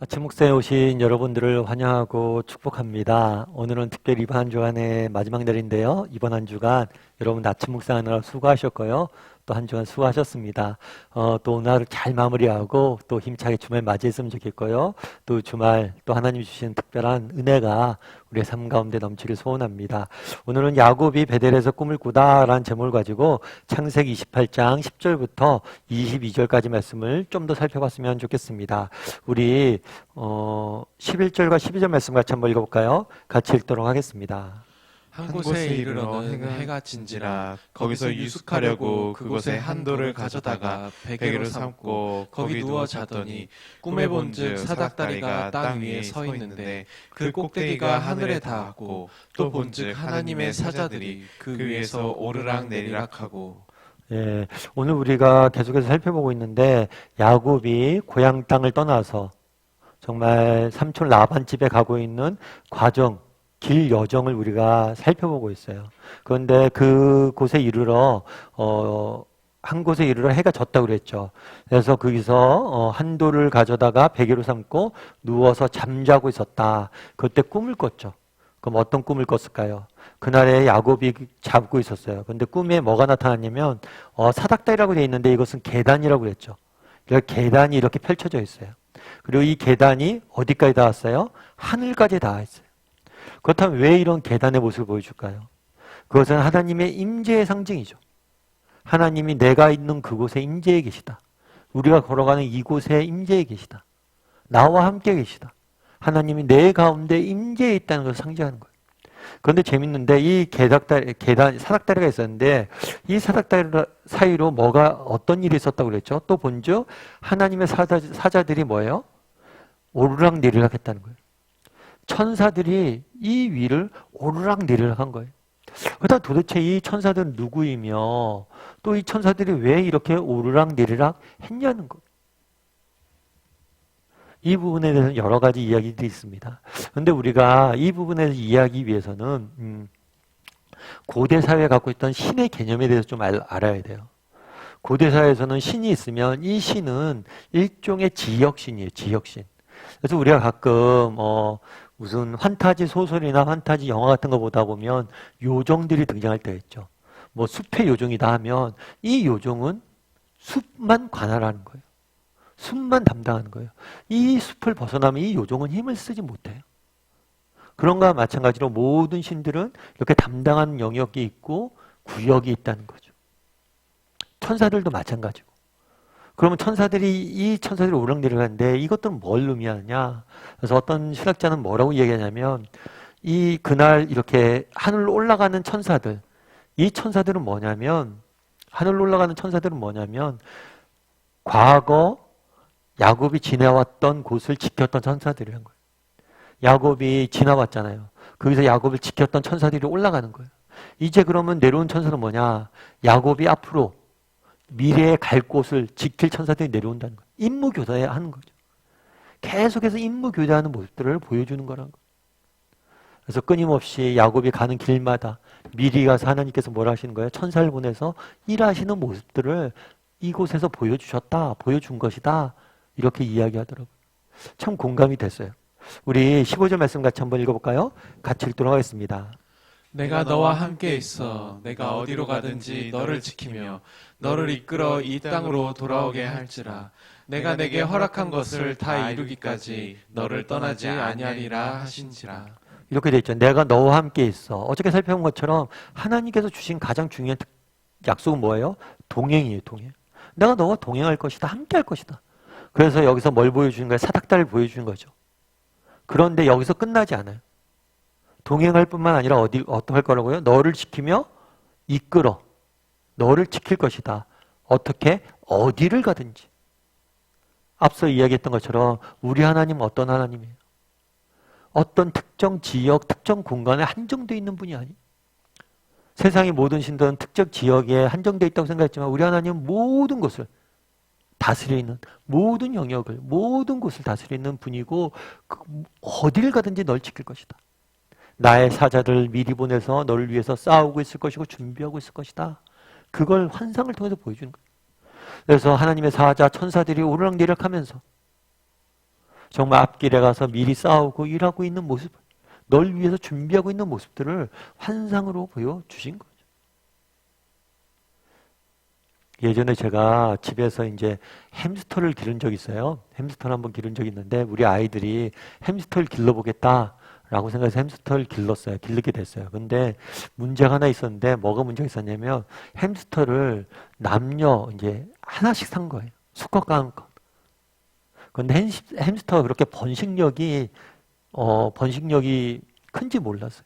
아침 목사에 오신 여러분들을 환영하고 축복합니다. 오늘은 특별히 이번 한 주간의 마지막 날인데요. 이번 한 주간 여러분 아침 목사 하느라 수고하셨고요. 또 한 주간 수고하셨습니다. 어, 또 오늘 잘 마무리하고 또 힘차게 주말 맞이했으면 좋겠고요. 또 주말 또 하나님 주신 특별한 은혜가 우리의 삶 가운데 넘치길 소원합니다. 오늘은 야곱이 베델에서 꿈을 꾸다라는 제목을 가지고 창세기 28장 10절부터 22절까지 말씀을 좀 더 살펴봤으면 좋겠습니다. 우리 어 11절과 12절 말씀 같이 한번 읽어볼까요? 같이 읽도록 하겠습니다. 한 곳에 이르러는 해가 진지라 거기서 유숙하려고 그곳에 한돌을 가져다가 베개로 삼고 거기 누워 자더니 꿈에 본즉 사닥다리가 땅 위에 서 있는데 그 꼭대기가 하늘에 닿았고 또 본즉 하나님의 사자들이 그 위에서 오르락 내리락 하고 예, 오늘 우리가 계속해서 살펴보고 있는데 야곱이 고향 땅을 떠나서 정말 삼촌 라반 집에 가고 있는 과정, 길 여정을 우리가 살펴보고 있어요. 그런데 그 곳에 이르러 어, 한 곳에 이르러 해가 졌다고 그랬죠. 그래서 거기서 어, 한 돌을 가져다가 베개로 삼고 누워서 잠자고 있었다. 그때 꿈을 꿨죠. 그럼 어떤 꿈을 꿨을까요? 그날에 야곱이 잡고 있었어요. 근데 꿈에 뭐가 나타났냐면 어, 사닥다리라고 되어 있는데 이것은 계단이라고 그랬죠. 그러니까 계단이 이렇게 펼쳐져 있어요. 그리고 이 계단이 어디까지 닿았어요? 하늘까지 닿아 있어요. 그렇다면 왜 이런 계단의 모습을 보여줄까요? 그것은 하나님의 임재의 상징이죠. 하나님이 내가 있는 그곳에 임재해 계시다. 우리가 걸어가는 이곳에 임재해 계시다. 나와 함께 계시다. 하나님이 내 가운데 임재해 있다는 것을 상징하는 거예요. 그런데 재밌는데 이 계닥다리, 계단, 사닥다리가 있었는데 이 사닥다리 사이로 뭐가 어떤 일이 있었다고 그랬죠? 또 본즉 하나님의 사자, 사자들이 뭐예요? 오르락 내리락 했다는 거예요. 천사들이 이 위를 오르락 내리락 한 거예요. 그렇다 도대체 이 천사들은 누구이며 또 이 천사들이 왜 이렇게 오르락 내리락 했냐는 거. 이 부분에 대해서 여러 가지 이야기들이 있습니다. 그런데 우리가 이 부분에 대해서 이해하기 위해서는 음, 고대 사회에 갖고 있던 신의 개념에 대해서 좀 알, 알아야 돼요. 고대 사회에서는 신이 있으면 이 신은 일종의 지역신이에요. 지역신. 그래서 우리가 가끔 어, 무슨 환타지 소설이나 환타지 영화 같은 거 보다 보면 요정들이 등장할 때가 있죠. 뭐 숲의 요정이다 하면 이 요정은 숲만 관할하는 거예요. 숲만 담당하는 거예요. 이 숲을 벗어나면 이 요정은 힘을 쓰지 못해요. 그런 거와 마찬가지로 모든 신들은 이렇게 담당하는 영역이 있고 구역이 있다는 거죠. 천사들도 마찬가지고. 그러면 천사들이 이 천사들이 오락내리락하는데 이것들은 뭘 의미하느냐? 그래서 어떤 신학자는 뭐라고 얘기하냐면 이 그날 이렇게 하늘로 올라가는 천사들 이 천사들은 뭐냐면 하늘로 올라가는 천사들은 뭐냐면 과거 야곱이 지내왔던 곳을 지켰던 천사들이란 거예요. 야곱이 지나왔잖아요. 거기서 야곱을 지켰던 천사들이 올라가는 거예요. 이제 그러면 내려온 천사는 뭐냐? 야곱이 앞으로 미래에 갈 곳을 지킬 천사들이 내려온다는 거예요. 임무 교대하는 거죠. 계속해서 임무 교대하는 모습들을 보여주는 거라는 거예요. 그래서 끊임없이 야곱이 가는 길마다 미리 가서 하나님께서 뭘 하시는 거예요? 천사를 보내서 일하시는 모습들을 이곳에서 보여주셨다, 보여준 것이다. 이렇게 이야기하더라고요. 참 공감이 됐어요. 우리 15절 말씀 같이 한번 읽어볼까요? 같이 읽도록 하겠습니다. 내가 너와 함께 있어 내가 어디로 가든지 너를 지키며 너를 이끌어 이 땅으로 돌아오게 할지라 내가 내게 허락한 것을 다 이루기까지 너를 떠나지 아니하리라 하신지라 이렇게 돼 있죠. 내가 너와 함께 있어. 어저께 살펴본 것처럼 하나님께서 주신 가장 중요한 특- 약속은 뭐예요? 동행이에요, 동행. 내가 너와 동행할 것이다. 함께 할 것이다. 그래서 여기서 뭘 보여주는 거예요? 사닥다리를 보여주는 거죠. 그런데 여기서 끝나지 않아요. 동행할 뿐만 아니라 어디, 어떡할 거라고요? 너를 지키며 이끌어. 너를 지킬 것이다. 어떻게? 어디를 가든지. 앞서 이야기했던 것처럼 우리 하나님은 어떤 하나님이에요? 어떤 특정 지역, 특정 공간에 한정되어 있는 분이 아니. 세상의 모든 신들은 특정 지역에 한정되어 있다고 생각했지만 우리 하나님은 모든 것을 다스리는 모든 영역을 모든 곳을 다스리는 분이고 그 어디를 가든지 널 지킬 것이다. 나의 사자를 미리 보내서 너를 위해서 싸우고 있을 것이고 준비하고 있을 것이다. 그걸 환상을 통해서 보여주는 거예요. 그래서 하나님의 사자 천사들이 오르락내리락 하면서 정말 앞길에 가서 미리 싸우고 일하고 있는 모습, 널 위해서 준비하고 있는 모습들을 환상으로 보여주신 거죠. 예전에 제가 집에서 이제 햄스터를 기른 적이 있어요. 햄스터를 한번 기른 적이 있는데 우리 아이들이 햄스터를 길러보겠다 라고 생각해서 햄스터를 길렀어요. 기르게 됐어요. 근데 문제가 하나 있었는데 뭐가 문제가 있었냐면 햄스터를 남녀 이제 하나씩 산 거예요. 수컷과 암컷. 근데 햄스- 햄스터가 그렇게 번식력이 어 번식력이 큰지 몰랐어요.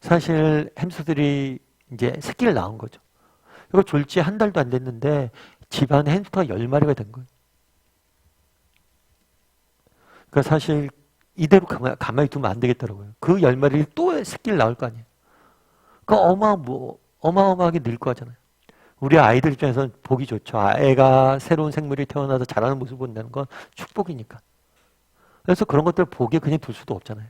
사실 햄스터들이 이제 새끼를 낳은 거죠. 이거 졸지 한 달도 안 됐는데 집안에 햄스터가 열 마리가 된 거예요. 그러니까 사실 이대로 가만, 가만히 두면 안 되겠더라고요. 그 열 마리를 또 새끼를 낳을 거 아니에요. 그 어마 뭐 어마어마하게 늘 거잖아요. 우리 아이들 입장에서는 보기 좋죠. 아, 애가 새로운 생물이 태어나서 자라는 모습을 본다는 건 축복이니까. 그래서 그런 것들을 보기에 그냥 둘 수도 없잖아요.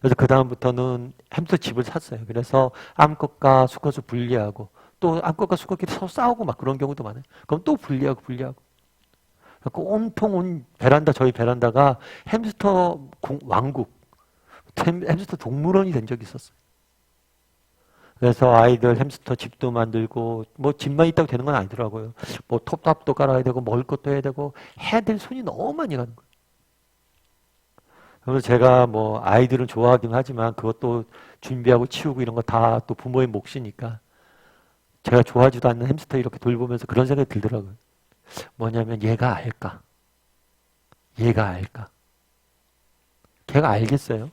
그래서 그 다음부터는 햄스터 집을 샀어요. 그래서 암컷과 수컷을 분리하고 또 암컷과 수컷끼리 서로 싸우고 막 그런 경우도 많아요. 그럼 또 분리하고 분리하고. 온통 온 베란다 저희 베란다가 햄스터 공- 왕국, 햄- 햄스터 동물원이 된 적이 있었어요. 그래서 아이들 햄스터 집도 만들고 뭐 집만 있다고 되는 건 아니더라고요. 뭐 톱밥도 깔아야 되고 먹을 것도 해야 되고 해야 될 손이 너무 많이 가는 거예요. 그래서 제가 뭐 아이들은 좋아하긴 하지만 그것도 준비하고 치우고 이런 거 다 또 부모의 몫이니까 제가 좋아하지도 않는 햄스터 이렇게 돌보면서 그런 생각이 들더라고요. 뭐냐면 얘가 알까? 얘가 알까? 걔가 알겠어요?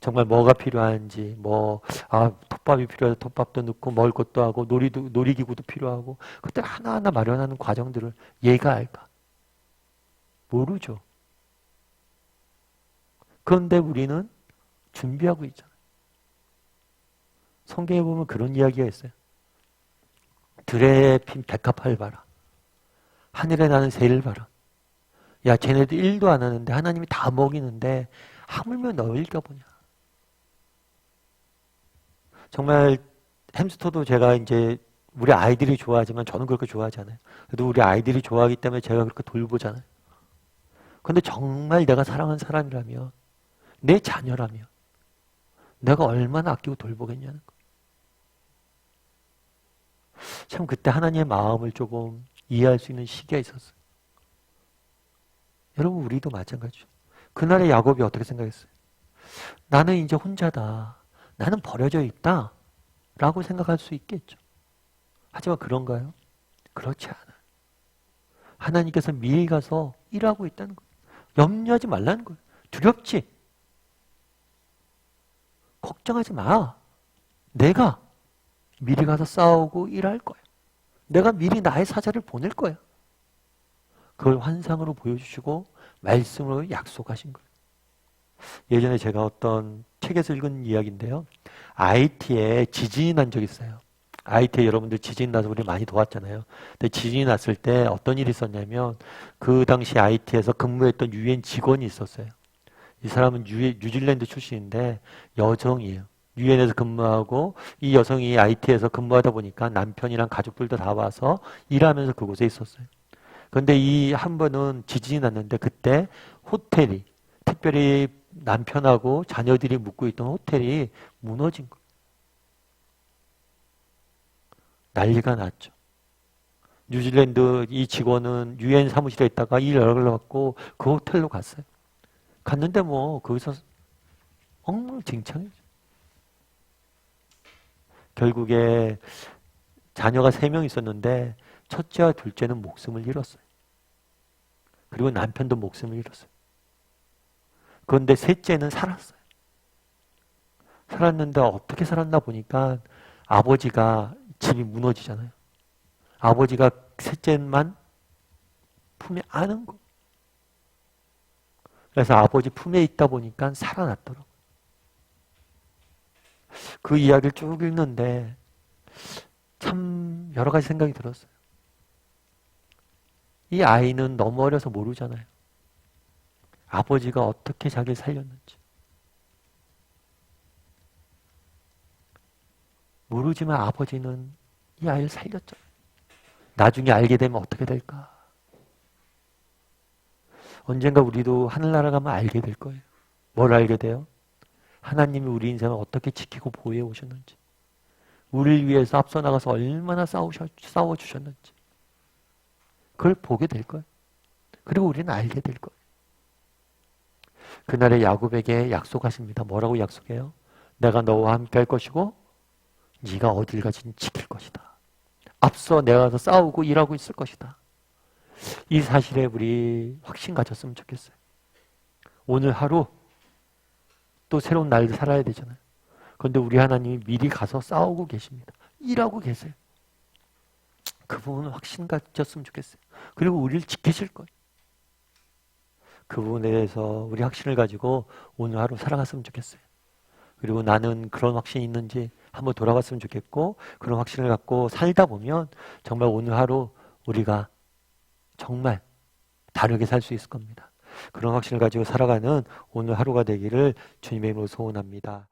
정말 뭐가 필요한지, 뭐, 아, 톱밥이 필요해서 톱밥도 넣고, 먹을 것도 하고, 놀이도, 놀이기구도 필요하고, 그때 하나하나 마련하는 과정들을 얘가 알까? 모르죠. 그런데 우리는 준비하고 있잖아요. 성경에 보면 그런 이야기가 있어요. 들에 핀 백합화를 봐라. 하늘에 나는 새를 봐라. 야, 쟤네들 일도 안 하는데 하나님이 다 먹이는데 하물며 너일까 보냐. 정말 햄스터도 제가 이제 우리 아이들이 좋아하지만 저는 그렇게 좋아하지 않아요. 그래도 우리 아이들이 좋아하기 때문에 제가 그렇게 돌보잖아요. 근데 정말 내가 사랑하는 사람이라면 내 자녀라면 내가 얼마나 아끼고 돌보겠냐는 거. 참 그때 하나님의 마음을 조금 이해할 수 있는 시기가 있었어요. 여러분 우리도 마찬가지죠. 그날의 야곱이 어떻게 생각했어요? 나는 이제 혼자다. 나는 버려져 있다. 라고 생각할 수 있겠죠. 하지만 그런가요? 그렇지 않아요. 하나님께서 미리 가서 일하고 있다는 거예요. 염려하지 말라는 거예요. 두렵지? 걱정하지 마. 내가 미리 가서 싸우고 일할 거야. 내가 미리 나의 사자를 보낼 거야. 그걸 환상으로 보여주시고 말씀으로 약속하신 거예요. 예전에 제가 어떤 책에서 읽은 이야기인데요. IT에 지진이 난 적이 있어요. IT에 여러분들 지진 나서 우리 많이 도왔잖아요. 근데 지진이 났을 때 어떤 일이 있었냐면 그 당시 IT에서 근무했던 유엔 직원이 있었어요. 이 사람은 유, 뉴질랜드 출신인데 여성이에요. 유엔에서 근무하고 이 여성이 IT에서 근무하다 보니까 남편이랑 가족들도 다 와서 일하면서 그곳에 있었어요. 그런데 이 한 번은 지진이 났는데 그때 호텔이 특별히 남편하고 자녀들이 묵고 있던 호텔이 무너진 거예요. 난리가 났죠. 뉴질랜드 이 직원은 유엔 사무실에 있다가 일 연락을 받고 그 호텔로 갔어요. 갔는데 뭐 거기서 엉망진창이죠. 결국에 자녀가 세 명 있었는데 첫째와 둘째는 목숨을 잃었어요. 그리고 남편도 목숨을 잃었어요. 그런데 셋째는 살았어요. 살았는데 어떻게 살았나 보니까 아버지가 집이 무너지잖아요. 아버지가 셋째만 품에 안은 거. 그래서 아버지 품에 있다 보니까 살아났더라고요. 그 이야기를 쭉 읽는데 참 여러 가지 생각이 들었어요. 이 아이는 너무 어려서 모르잖아요. 아버지가 어떻게 자기를 살렸는지. 모르지만 아버지는 이 아이를 살렸잖아요. 나중에 알게 되면 어떻게 될까? 언젠가 우리도 하늘나라 가면 알게 될 거예요. 뭘 알게 돼요? 하나님이 우리 인생을 어떻게 지키고 보호해 오셨는지. 우리를 위해서 앞서 나가서 얼마나 싸우셔, 싸워주셨는지. 그걸 보게 될 거예요. 그리고 우리는 알게 될 거예요. 그날에 야곱에게 약속하십니다. 뭐라고 약속해요? 내가 너와 함께 할 것이고 네가 어딜 가든 지킬 것이다. 앞서 내가 가서 싸우고 일하고 있을 것이다. 이 사실에 우리 확신 가졌으면 좋겠어요. 오늘 하루 또 새로운 날을 살아야 되잖아요. 그런데 우리 하나님이 미리 가서 싸우고 계십니다. 일하고 계세요. 그 부분은 확신 가졌으면 좋겠어요. 그리고 우리를 지키실 거예요. 그 부분에 대해서 우리 확신을 가지고 오늘 하루 살아갔으면 좋겠어요. 그리고 나는 그런 확신이 있는지 한번 돌아봤으면 좋겠고 그런 확신을 갖고 살다 보면 정말 오늘 하루 우리가 정말 다르게 살 수 있을 겁니다. 그런 확신을 가지고 살아가는 오늘 하루가 되기를 주님의 이름으로 소원합니다.